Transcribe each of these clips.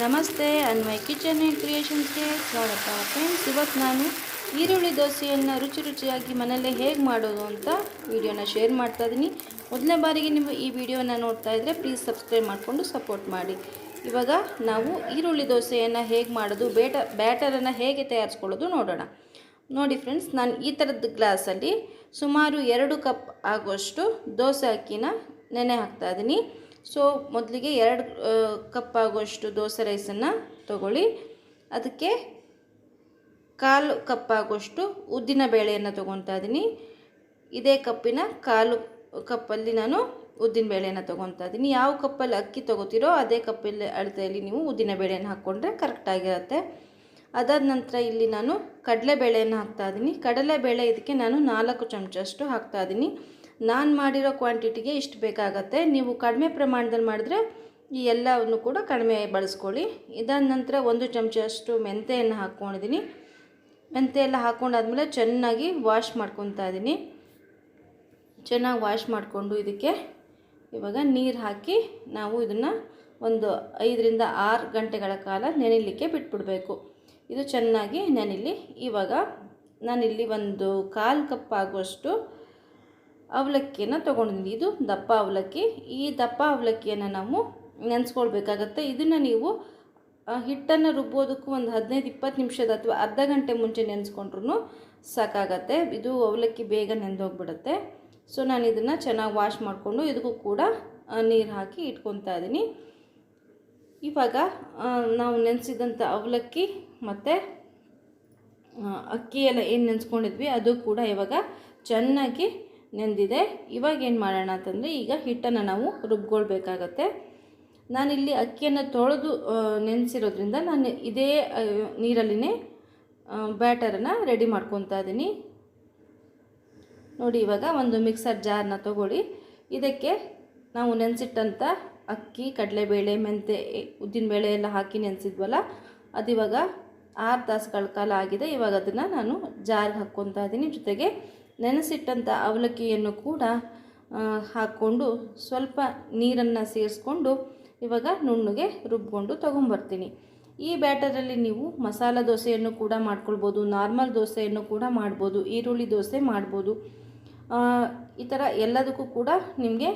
ನಮಸ್ತೆ, Anvay kitchen and ಕ್ರಿಯೇಷನ್ಸ್ಗೆ ಸ್ವಾಗತ. Friends, ಇವತ್ತು ನಾನು ಈರುಳ್ಳಿ ದೋಸೆಯನ್ನು ರುಚಿ ರುಚಿಯಾಗಿ ಮನೆಯಲ್ಲೇ ಹೇಗೆ ಮಾಡೋದು ಅಂತ ವಿಡಿಯೋನ ಶೇರ್ ಮಾಡ್ತಾ ಇದ್ದೀನಿ ಮೊದಲನೇ ಬಾರಿಗೆ ನೀವು ಈ ವಿಡಿಯೋನ ನೋಡ್ತಾ ಇದ್ದರೆ ಪ್ಲೀಸ್ ಸಬ್ಸ್ಕ್ರೈಬ್ ಮಾಡಿಕೊಂಡು ಸಪೋರ್ಟ್ ಮಾಡಿ. ಇವಾಗ ನಾವು ಈರುಳ್ಳಿ ದೋಸೆಯನ್ನು ಹೇಗೆ ಮಾಡೋದು, ಬೇಟ, ಬ್ಯಾಟರನ್ನು ಹೇಗೆ ತಯಾರಿಸ್ಕೊಳ್ಳೋದು ನೋಡೋಣ. ನೋಡಿ ಫ್ರೆಂಡ್ಸ್, ನಾನು ಈ ಥರದ ಗ್ಲಾಸಲ್ಲಿ ಸುಮಾರು ಎರಡು ಕಪ್ ಆಗುವಷ್ಟು ದೋಸೆ ಅಕ್ಕಿನ ನೆನೆ ಹಾಕ್ತಾ ಇದ್ದೀನಿ ಸೊ ಮೊದಲಿಗೆ ಎರಡು ಕಪ್ ಆಗುವಷ್ಟು ದೋಸೆ ರೈಸನ್ನು ತಗೊಳ್ಳಿ. ಅದಕ್ಕೆ ಕಾಲು ಕಪ್ ಆಗುವಷ್ಟು ಉದ್ದಿನ ಬೇಳೆಯನ್ನು ತೊಗೊತಾ ಇದ್ದೀನಿ. ಇದೇ ಕಪ್ಪಿನ ಕಾಲು ಕಪ್ಪಲ್ಲಿ ನಾನು ಉದ್ದಿನ ಬೇಳೆಯನ್ನು ತೊಗೊತಾ ಇದ್ದೀನಿ. ಯಾವ ಕಪ್ಪಲ್ಲಿ ಅಕ್ಕಿ ತೊಗೋತೀರೋ ಅದೇ ಕಪ್ಪಲ್ಲಿ ಅಳತೆಯಲ್ಲಿ ನೀವು ಉದ್ದಿನ ಬೇಳೆಯನ್ನು ಹಾಕ್ಕೊಂಡ್ರೆ ಕರೆಕ್ಟಾಗಿರುತ್ತೆ ಅದಾದ ನಂತರ ಇಲ್ಲಿ ನಾನು ಕಡಲೆಬೇಳೆಯನ್ನು ಹಾಕ್ತಾ ಇದ್ದೀನಿ. ಕಡಲೆಬೇಳೆ ಇದಕ್ಕೆ ನಾನು ನಾಲ್ಕು ಚಮಚಷ್ಟು ಹಾಕ್ತಾ ಇದ್ದೀನಿ. ನಾನು ಮಾಡಿರೋ ಕ್ವಾಂಟಿಟಿಗೆ ಇಷ್ಟು ಬೇಕಾಗತ್ತೆ. ನೀವು ಕಡಿಮೆ ಪ್ರಮಾಣದಲ್ಲಿ ಮಾಡಿದ್ರೆ ಈ ಎಲ್ಲವನ್ನು ಕೂಡ ಕಡಿಮೆ ಬಳಸ್ಕೊಳ್ಳಿ. ಇದಾದ ನಂತರ ಒಂದು ಚಮಚಷ್ಟು ಮೆಂತೆಯನ್ನು ಹಾಕ್ಕೊಂಡಿದ್ದೀನಿ. ಮೆಂತೆ ಎಲ್ಲ ಹಾಕ್ಕೊಂಡಾದ್ಮೇಲೆ ಚೆನ್ನಾಗಿ ವಾಶ್ ಮಾಡ್ಕೊತಾ ಇದ್ದೀನಿ. ಚೆನ್ನಾಗಿ ವಾಶ್ ಮಾಡಿಕೊಂಡು ಇದಕ್ಕೆ ಇವಾಗ ನೀರು ಹಾಕಿ ನಾವು ಇದನ್ನು ಒಂದು ಐದರಿಂದ ಆರು ಗಂಟೆಗಳ ಕಾಲ ನೆನೆಯಲಿಕ್ಕೆ ಬಿಟ್ಬಿಡಬೇಕು. ಇದು ಚೆನ್ನಾಗಿ ನೆನಿಲಿ. ಇವಾಗ ನಾನಿಲ್ಲಿ ಒಂದು ಕಾಲು ಕಪ್ ಆಗುವಷ್ಟು ಅವಲಕ್ಕಿಯನ್ನು ತೊಗೊಂಡಿದ್ದೀನಿ ಇದು ದಪ್ಪ ಅವಲಕ್ಕಿ. ಈ ದಪ್ಪ ಅವಲಕ್ಕಿಯನ್ನು ನಾವು ನೆನೆಸ್ಕೊಳ್ಬೇಕಾಗತ್ತೆ. ಇದನ್ನು ನೀವು ಹಿಟ್ಟನ್ನು ರುಬ್ಬೋದಕ್ಕೂ ಒಂದು ಹದಿನೈದು, ಇಪ್ಪತ್ತು ನಿಮಿಷದ ಅಥವಾ ಅರ್ಧ ಗಂಟೆ ಮುಂಚೆ ನೆನೆಸ್ಕೊಂಡ್ರೂ ಸಾಕಾಗತ್ತೆ. ಇದು ಅವಲಕ್ಕಿ ಬೇಗ ನೆಂದೋಗ್ಬಿಡುತ್ತೆ. ಸೊ ನಾನು ಇದನ್ನು ಚೆನ್ನಾಗಿ ವಾಶ್ ಮಾಡಿಕೊಂಡು ಇದಕ್ಕೂ ಕೂಡ ನೀರು ಹಾಕಿ ಇಟ್ಕೊತಾ ಇದ್ದೀನಿ ಇವಾಗ ನಾವು ನೆನೆಸಿದಂಥ ಅವಲಕ್ಕಿ ಮತ್ತು ಅಕ್ಕಿಯೆಲ್ಲ ಏನು ನೆನೆಸ್ಕೊಂಡಿದ್ವಿ, ಅದು ಕೂಡ ಇವಾಗ ಚೆನ್ನಾಗಿ ನೆಂದಿದೆ. ಇವಾಗ ಏನು ಮಾಡೋಣ ಅಂತಂದರೆ ಈಗ ಹಿಟ್ಟನ್ನು ನಾವು ರುಬ್ಕೊಳ್ಬೇಕಾಗತ್ತೆ. ನಾನಿಲ್ಲಿ ಅಕ್ಕಿಯನ್ನು ತೊಳೆದು ನೆನೆಸಿರೋದ್ರಿಂದ ನಾನು ಇದೇ ನೀರಲ್ಲಿನೇ ಬ್ಯಾಟರನ್ನು ರೆಡಿ ಮಾಡ್ಕೊತಾ ಇದ್ದೀನಿ. ನೋಡಿ, ಇವಾಗ ಒಂದು ಮಿಕ್ಸರ್ ಜಾರ್ನ ತಗೊಳ್ಳಿ. ಇದಕ್ಕೆ ನಾವು ನೆನೆಸಿಟ್ಟಂಥ ಅಕ್ಕಿ, ಕಡಲೆಬೇಳೆ ಮೆಂತೆ ಉದ್ದಿನಬೇಳೆ ಎಲ್ಲ ಹಾಕಿ ನೆನೆಸಿದ್ವಲ್ಲ ಅದಿವಾಗ ಆರು ತಾಸುಗಳ ಕಾಲ ಆಗಿದೆ. ಇವಾಗ ಅದನ್ನು ನಾನು ಜಾರ್ಗೆ ಹಾಕ್ಕೊತಾ ಇದ್ದೀನಿ. ಜೊತೆಗೆ ನೆನೆಸಿಟ್ಟಂಥ ಅವಲಕ್ಕಿಯನ್ನು ಕೂಡ ಹಾಕ್ಕೊಂಡು ಸ್ವಲ್ಪ ನೀರನ್ನು ಸೇರಿಸ್ಕೊಂಡು ಇವಾಗ ನುಣ್ಣಗೆ ರುಬ್ಕೊಂಡು ತೊಗೊಂಬರ್ತೀನಿ. ಈ ಬ್ಯಾಟರಲ್ಲಿ ನೀವು ಮಸಾಲ ದೋಸೆಯನ್ನು ಕೂಡ ಮಾಡ್ಕೊಳ್ಬೋದು, ನಾರ್ಮಲ್ ದೋಸೆಯನ್ನು ಕೂಡ ಮಾಡ್ಬೋದು, ಈರುಳ್ಳಿ ದೋಸೆ ಮಾಡ್ಬೋದು. ಈ ಥರ ಎಲ್ಲದಕ್ಕೂ ಕೂಡ ನಿಮಗೆ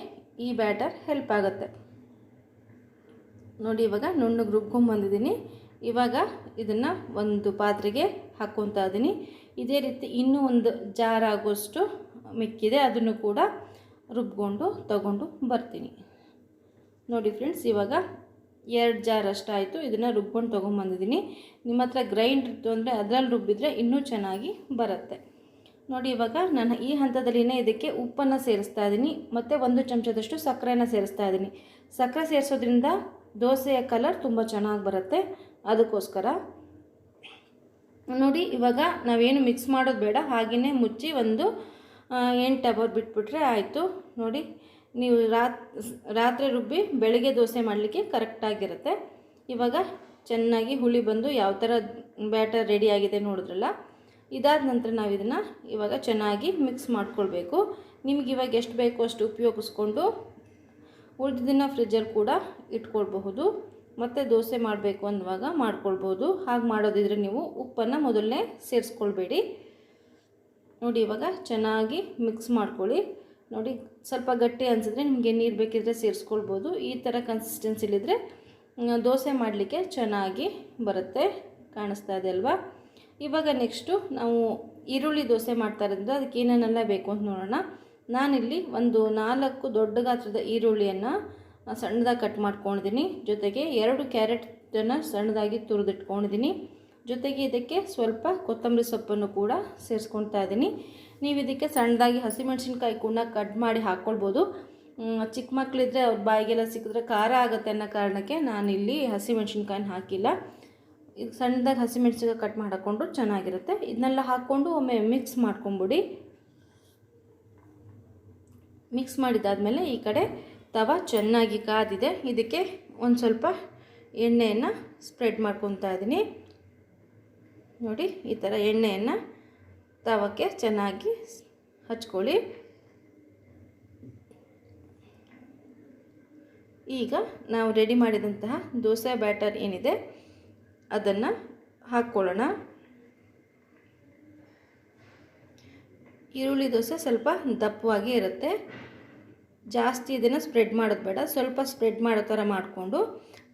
ಈ ಬ್ಯಾಟರ್ ಹೆಲ್ಪ್ ಆಗುತ್ತೆ. ನೋಡಿ, ಇವಾಗ ನುಣ್ಣಗೆ ರುಬ್ಕೊಂಬಂದಿದ್ದೀನಿ. ಇವಾಗ ಇದನ್ನು ಒಂದು ಪಾತ್ರೆಗೆ ಹಾಕ್ಕೊತಾ ಇದ್ದೀನಿ ಇದೇ ರೀತಿ ಇನ್ನೂ ಒಂದು ಜಾರ್ ಆಗೋಷ್ಟು ಮಿಕ್ಕಿದೆ, ಅದನ್ನು ಕೂಡ ರುಬ್ಕೊಂಡು ತಗೊಂಡು ಬರ್ತೀನಿ. ನೋಡಿ ಫ್ರೆಂಡ್ಸ್ ಇವಾಗ ಎರಡು ಜಾರ್ ಅಷ್ಟಾಯಿತು, ಇದನ್ನು ರುಬ್ಕೊಂಡು ತೊಗೊಂಬಂದಿದ್ದೀನಿ ನಿಮ್ಮ ಹತ್ರ ಗ್ರೈಂಡ್ ಇತ್ತು ಅಂದರೆ ಅದರಲ್ಲಿ ರುಬ್ಬಿದರೆ ಇನ್ನೂ ಚೆನ್ನಾಗಿ ಬರುತ್ತೆ. ನೋಡಿ ಇವಾಗ ನಾನು ಈ ಹಂತದಲ್ಲಿನೇ ಇದಕ್ಕೆ ಉಪ್ಪನ್ನು ಸೇರಿಸ್ತಾ ಇದ್ದೀನಿ, ಮತ್ತು ಒಂದು ಚಮಚದಷ್ಟು ಸಕ್ಕರೆನ ಸೇರಿಸ್ತಾ ಇದ್ದೀನಿ. ಸಕ್ಕರೆ ಸೇರಿಸೋದ್ರಿಂದ ದೋಸೆಯ ಕಲರ್ ತುಂಬ ಚೆನ್ನಾಗಿ ಬರುತ್ತೆ. ಅದಕ್ಕೋಸ್ಕರ ನೋಡಿ, ಇವಾಗ ನಾವೇನು ಮಿಕ್ಸ್ ಮಾಡೋದು ಬೇಡ. ಹಾಗೆಯೇ ಮುಚ್ಚಿ ಒಂದು ಎಂಟು ಅವರ್ ಬಿಟ್ಬಿಟ್ರೆ ಆಯಿತು. ನೋಡಿ, ನೀವು ರಾತ್, ರಾತ್ರಿ ರುಬ್ಬಿ ಬೆಳಗ್ಗೆ ದೋಸೆ ಮಾಡಲಿಕ್ಕೆ ಕರೆಕ್ಟಾಗಿರುತ್ತೆ ಇವಾಗ ಚೆನ್ನಾಗಿ ಹುಳಿ ಬಂದು ಯಾವ ಥರ ಬ್ಯಾಟರ್ ರೆಡಿಯಾಗಿದೆ ನೋಡಿದ್ರಲ್ಲ, ಇದಾದ ನಂತರ ನಾವು ಇದನ್ನು ಇವಾಗ ಚೆನ್ನಾಗಿ ಮಿಕ್ಸ್ ಮಾಡ್ಕೊಳ್ಬೇಕು. ನಿಮ್ಗೆ ಇವಾಗ ಎಷ್ಟು ಬೇಕೋ ಅಷ್ಟು ಉಪಯೋಗಿಸ್ಕೊಂಡು ಉಳಿದಿದ್ದನ್ನು ಫ್ರಿಜ್ಜಲ್ಲಿ ಕೂಡ ಇಟ್ಕೊಳ್ಬಹುದು. ಮತ್ತು ದೋಸೆ ಮಾಡಬೇಕು ಅನ್ನುವಾಗ ಮಾಡ್ಕೊಳ್ಬೋದು. ಹಾಗೆ ಮಾಡೋದಿದ್ರೆ ನೀವು ಉಪ್ಪನ್ನು ಮೊದಲನೇ ಸೇರಿಸ್ಕೊಳ್ಬೇಡಿ. ನೋಡಿ, ಇವಾಗ ಚೆನ್ನಾಗಿ ಮಿಕ್ಸ್ ಮಾಡ್ಕೊಳ್ಳಿ. ನೋಡಿ, ಸ್ವಲ್ಪ ಗಟ್ಟಿ ಅನಿಸಿದ್ರೆ ನಿಮಗೆ ನೀರು ಬೇಕಿದ್ರೆ ಸೇರಿಸ್ಕೊಳ್ಬೋದು. ಈ ಥರ ಕನ್ಸಿಸ್ಟೆನ್ಸಿಲಿದ್ರೆ ದೋಸೆ ಮಾಡಲಿಕ್ಕೆ ಚೆನ್ನಾಗಿ ಬರುತ್ತೆ. ಕಾಣಿಸ್ತಾ ಇದೆ ಅಲ್ವಾ? ಇವಾಗ ನೆಕ್ಸ್ಟು ನಾವು ಈರುಳ್ಳಿ ದೋಸೆ ಮಾಡ್ತಾ ಅದಕ್ಕೆ ಏನೇನೆಲ್ಲ ಬೇಕು ಅಂತ ನೋಡೋಣ. ನಾನಿಲ್ಲಿ ಒಂದು ನಾಲ್ಕು ದೊಡ್ಡ ಗಾತ್ರದ ಈರುಳ್ಳಿಯನ್ನು ಸಣ್ಣದಾಗಿ ಕಟ್ ಮಾಡ್ಕೊಂಡಿದ್ದೀನಿ ಜೊತೆಗೆ ಎರಡು ಕ್ಯಾರೆಟನ್ನು ಸಣ್ಣದಾಗಿ ತುರಿದಿಟ್ಕೊಂಡಿದ್ದೀನಿ ಜೊತೆಗೆ ಇದಕ್ಕೆ ಸ್ವಲ್ಪ ಕೊತ್ತಂಬರಿ ಸೊಪ್ಪನ್ನು ಕೂಡ ಸೇರಿಸ್ಕೊಳ್ತಾ ಇದ್ದೀನಿ ನೀವು ಇದಕ್ಕೆ ಸಣ್ಣದಾಗಿ ಹಸಿಮೆಣ್ಸಿನ್ಕಾಯಿ ಕೂಡ ಕಟ್ ಮಾಡಿ ಹಾಕ್ಕೊಳ್ಬೋದು ಚಿಕ್ಕ ಮಕ್ಕಳಿದ್ರೆ ಅವ್ರ ಬಾಯಿಗೆಲ್ಲ ಸಿಕ್ಕಿದ್ರೆ ಖಾರ ಆಗುತ್ತೆ ಅನ್ನೋ ಕಾರಣಕ್ಕೆ ನಾನಿಲ್ಲಿ ಹಸಿಮೆಣ್ಸಿನ್ಕಾಯಿನ ಹಾಕಿಲ್ಲ. ಇದು ಸಣ್ಣದಾಗಿ ಹಸಿಮೆಣ್ಸಿನ್ಕಾಯಿ ಕಟ್ ಮಾಡಿ ಹಾಕ್ಕೊಂಡ್ರು ಚೆನ್ನಾಗಿರುತ್ತೆ. ಇದನ್ನೆಲ್ಲ ಹಾಕ್ಕೊಂಡು ಒಮ್ಮೆ ಮಿಕ್ಸ್ ಮಾಡ್ಕೊಂಬಿಡಿ. ಮಿಕ್ಸ್ ಮಾಡಿದಾದಮೇಲೆ ಈ ಕಡೆ ತವ ಚೆನ್ನಾಗಿ ಕಾದಿದೆ. ಇದಕ್ಕೆ ಒಂದು ಸ್ವಲ್ಪ ಎಣ್ಣೆಯನ್ನು ಸ್ಪ್ರೆಡ್ ಮಾಡ್ಕೊತಾ ಇದ್ದೀನಿ. ನೋಡಿ, ಈ ಥರ ಎಣ್ಣೆಯನ್ನು ತವಕ್ಕೆ ಚೆನ್ನಾಗಿ ಹಚ್ಕೊಳ್ಳಿ. ಈಗ ನಾವು ರೆಡಿ ಮಾಡಿದಂತಹ ದೋಸೆ ಬ್ಯಾಟರ್ ಏನಿದೆ, ಅದನ್ನು ಹಾಕ್ಕೊಳ್ಳೋಣ. ಈರುಳ್ಳಿ ದೋಸೆ ಸ್ವಲ್ಪ ದಪ್ಪವಾಗಿ ಇರುತ್ತೆ. ಜಾಸ್ತಿ ಇದನ್ನು ಸ್ಪ್ರೆಡ್ ಮಾಡೋದು ಬೇಡ. ಸ್ವಲ್ಪ ಸ್ಪ್ರೆಡ್ ಮಾಡೋ ಥರ ಮಾಡಿಕೊಂಡು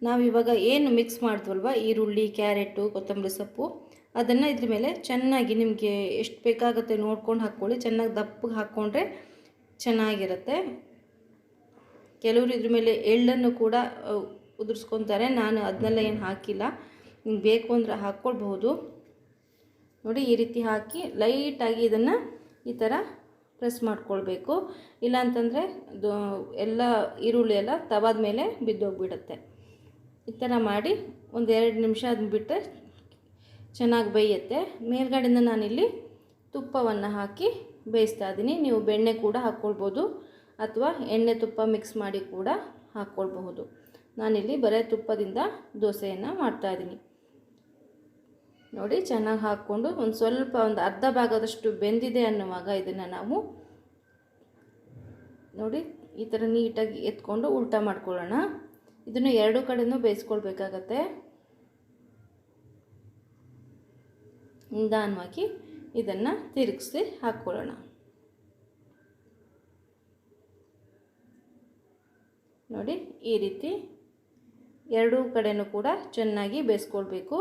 ನಾವು ಇವಾಗ ಏನು ಮಿಕ್ಸ್ ಮಾಡ್ತೀವಲ್ವ? ಈರುಳ್ಳಿ, ಕ್ಯಾರೆಟು, ಕೊತ್ತಂಬರಿ ಸೊಪ್ಪು ಅದನ್ನು ಇದ್ರ ಮೇಲೆ ಚೆನ್ನಾಗಿ ನಿಮಗೆ ಎಷ್ಟು ಬೇಕಾಗುತ್ತೆ ನೋಡ್ಕೊಂಡು ಹಾಕ್ಕೊಳ್ಳಿ. ಚೆನ್ನಾಗಿ ದಪ್ಪಗೆ ಹಾಕ್ಕೊಂಡ್ರೆ ಚೆನ್ನಾಗಿರುತ್ತೆ. ಕೆಲವರು ಇದ್ರ ಮೇಲೆ ಎಳ್ಳನ್ನು ಕೂಡ ಉದುರಿಸ್ಕೊತಾರೆ. ನಾನು ಅದನ್ನೆಲ್ಲ ಏನು ಹಾಕಿಲ್ಲ. ನಿಮ್ಗೆ ಬೇಕು ಅಂದರೆ ಹಾಕ್ಕೊಳ್ಬಹುದು. ನೋಡಿ ಈ ರೀತಿ ಹಾಕಿ ಲೈಟಾಗಿ ಇದನ್ನು ಈ ಥರ ಪ್ರೆಸ್ ಮಾಡ್ಕೊಳ್ಬೇಕು. ಇಲ್ಲಾಂತಂದರೆ ಎಲ್ಲ ಈರುಳ್ಳಿ ಎಲ್ಲ ತವಾದ ಮೇಲೆ ಬಿದ್ದೋಗ್ಬಿಡುತ್ತೆ. ಈ ಥರ ಮಾಡಿ ಒಂದು ಎರಡು ನಿಮಿಷ ಅದನ್ನ ಬಿಟ್ಟರೆ ಚೆನ್ನಾಗಿ ಬೇಯುತ್ತೆ. ಮೇಲ್ಗಡೆಯಿಂದ ನಾನಿಲ್ಲಿ ತುಪ್ಪವನ್ನು ಹಾಕಿ ಬೇಯಿಸ್ತಾ ಇದ್ದೀನಿ. ನೀವು ಬೆಣ್ಣೆ ಕೂಡ ಹಾಕ್ಕೊಳ್ಬೋದು ಅಥವಾ ಎಣ್ಣೆ ತುಪ್ಪ ಮಿಕ್ಸ್ ಮಾಡಿ ಕೂಡ ಹಾಕ್ಕೊಳ್ಬಹುದು. ನಾನಿಲ್ಲಿ ಬರೇ ತುಪ್ಪದಿಂದ ದೋಸೆಯನ್ನು ಮಾಡ್ತಾಯಿದ್ದೀನಿ ನೋಡಿ, ಚೆನ್ನಾಗಿ ಹಾಕ್ಕೊಂಡು ಒಂದು ಸ್ವಲ್ಪ ಒಂದು ಅರ್ಧ ಭಾಗದಷ್ಟು ಬೆಂದಿದೆ ಅನ್ನುವಾಗ ಇದನ್ನು ನಾವು ನೋಡಿ, ಈ ಥರ ನೀಟಾಗಿ ಎತ್ಕೊಂಡು ಉಲ್ಟ ಮಾಡ್ಕೊಳ್ಳೋಣ. ಇದನ್ನು ಎರಡು ಕಡೆಯೂ ಬೇಯಿಸ್ಕೊಳ್ಬೇಕಾಗತ್ತೆ. ನಿಧಾನವಾಗಿ ಇದನ್ನು ತಿರುಗಿಸಿ ಹಾಕ್ಕೊಳ್ಳೋಣ. ನೋಡಿ, ಈ ರೀತಿ ಎರಡೂ ಕಡೆಯೂ ಕೂಡ ಚೆನ್ನಾಗಿ ಬೇಯಿಸ್ಕೊಳ್ಬೇಕು.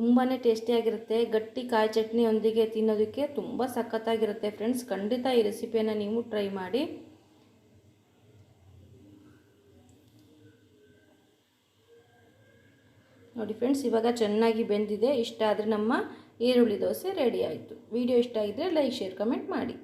ತುಂಬಾ ಟೇಸ್ಟಿಯಾಗಿರುತ್ತೆ. ಗಟ್ಟಿ ಕಾಯಿ ಚಟ್ನಿಯೊಂದಿಗೆ ತಿನ್ನೋದಕ್ಕೆ ತುಂಬ ಸಖತ್ತಾಗಿರುತ್ತೆ ಫ್ರೆಂಡ್ಸ್. ಖಂಡಿತ ಈ ರೆಸಿಪಿಯನ್ನು ನೀವು ಟ್ರೈ ಮಾಡಿ. ನೋಡಿ ಫ್ರೆಂಡ್ಸ್, ಇವಾಗ ಚೆನ್ನಾಗಿ ಬೆಂದಿದೆ. ಇಷ್ಟ ಆದರೆ ನಮ್ಮ ಈರುಳ್ಳಿ ದೋಸೆ ರೆಡಿ ಆಯಿತು. ವಿಡಿಯೋ ಇಷ್ಟ ಆಗಿದ್ದರೆ ಲೈಕ್, ಶೇರ್, ಕಮೆಂಟ್ ಮಾಡಿ.